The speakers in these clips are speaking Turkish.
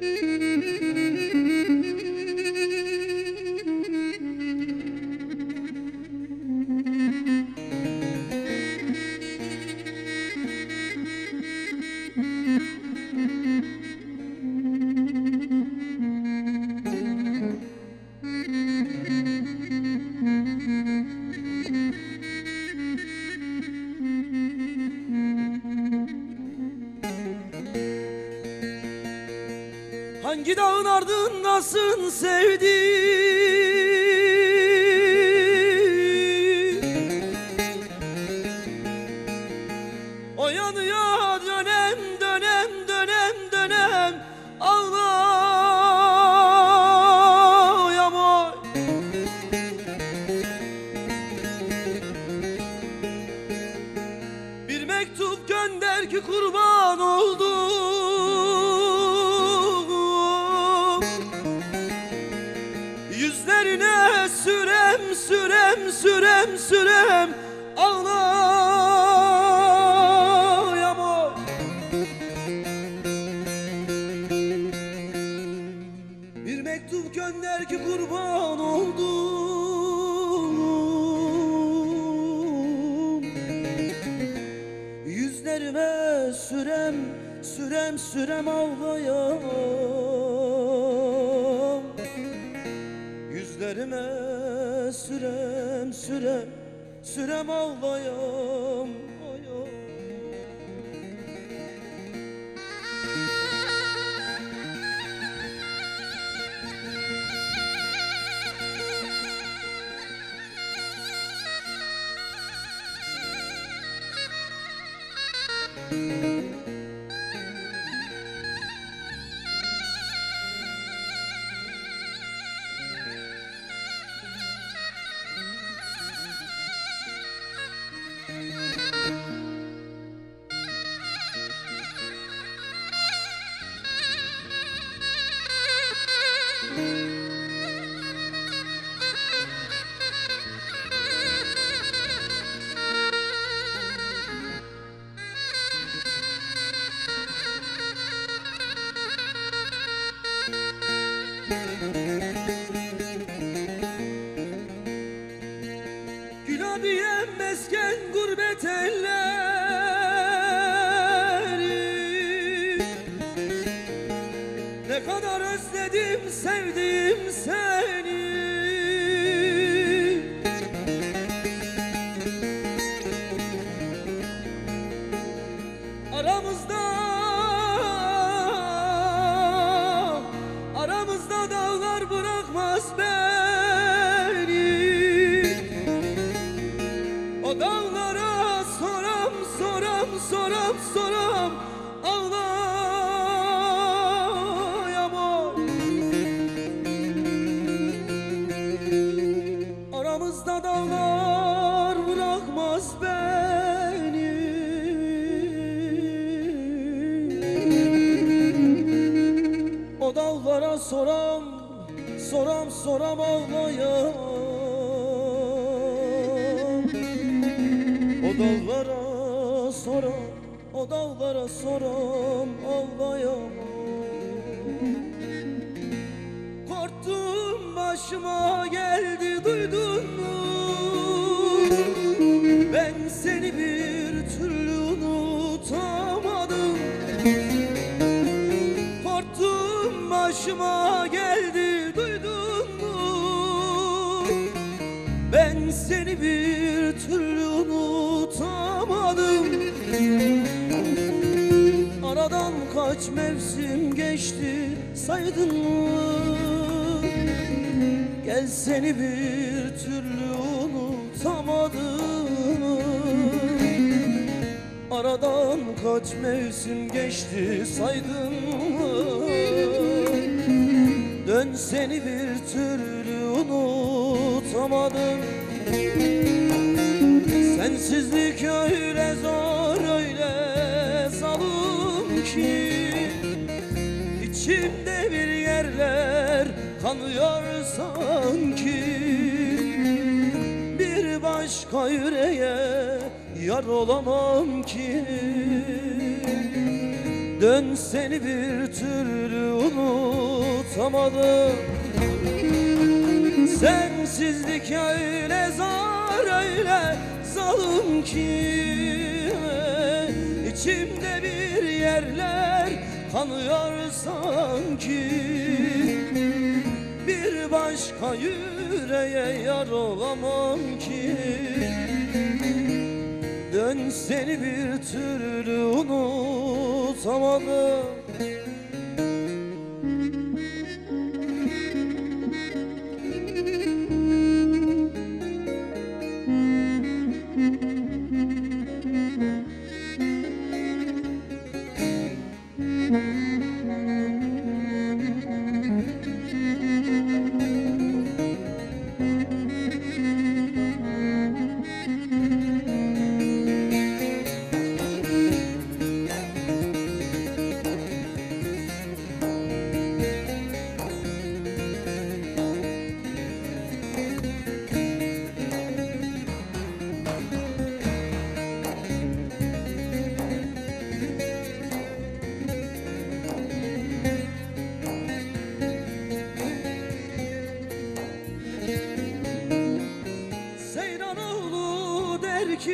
Mm-hmm. Ardındasın sevdiğim Yüzlerine sürem sürem sürem sürem. Ağlayamam Bir mektup gönder ki kurban oldum. Yüzlerime sürem sürem sürem ağlayam sürem sürem sürem ağlayam Mesken gurbet elleri. Ne kadar özledim sevdim seni. Aramızda soram soram Ağlayamam Aramızda dağlar bırakmaz beni. O dağlara soram soram soram ağlayam. O dağlara soram o dağlara soram ağlayamam Korktum başıma geldi duydun kaç mevsim geçti saydın mı? Gel seni bir türlü unutamadım Aradan kaç mevsim geçti saydın mı? Dön seni bir türlü unutamadım Sensizlik öyle zor öyle zalim ki İçimde bir yerler kanıyor sanki. Bir başka yüreğe yar olamam ki. Dön seni bir türlü unutamadım. Sensizlik öyle zor öyle zalim ki. İçimde bir yerler kanıyor sanki Bir başka yüreğe yar olamam ki. Dön seni bir türlü unutamadım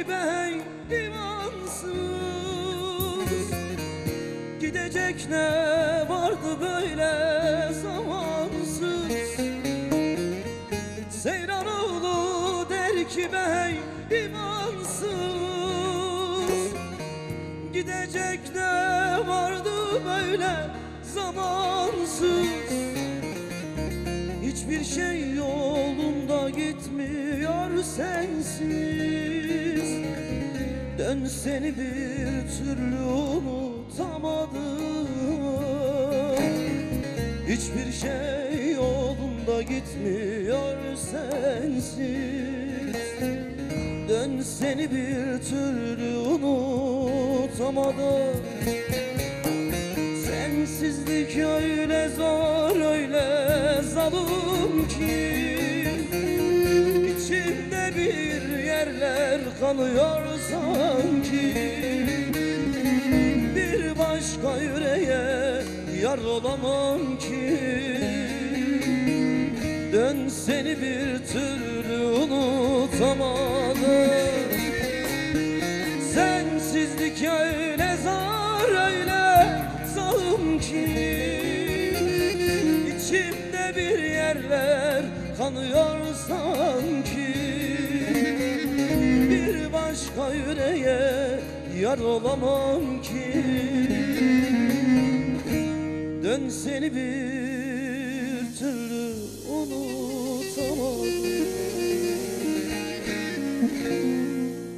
bey imansız. Gidecek ne vardı böyle zamansız. Seyranoğlu der ki bey imansız. Gidecek ne vardı böyle zamansız. Hiçbir şey yolunda gitmiyor sensiz Dön seni bir türlü unutamadım. Hiçbir şey yolunda gitmiyor sensiz. Dön seni bir türlü unutamadım. Sensizlik öyle zor öyle zalim ki yerler kanıyor sanki. Bir başka yüreğe yar olamam ki. Dön seni bir türlü unutamadım Sensizlik öyle zor öyle zalim ki. İçimde bir yerler kanıyor sanki yar olamam ki. Dön seni bir türlü unutamam.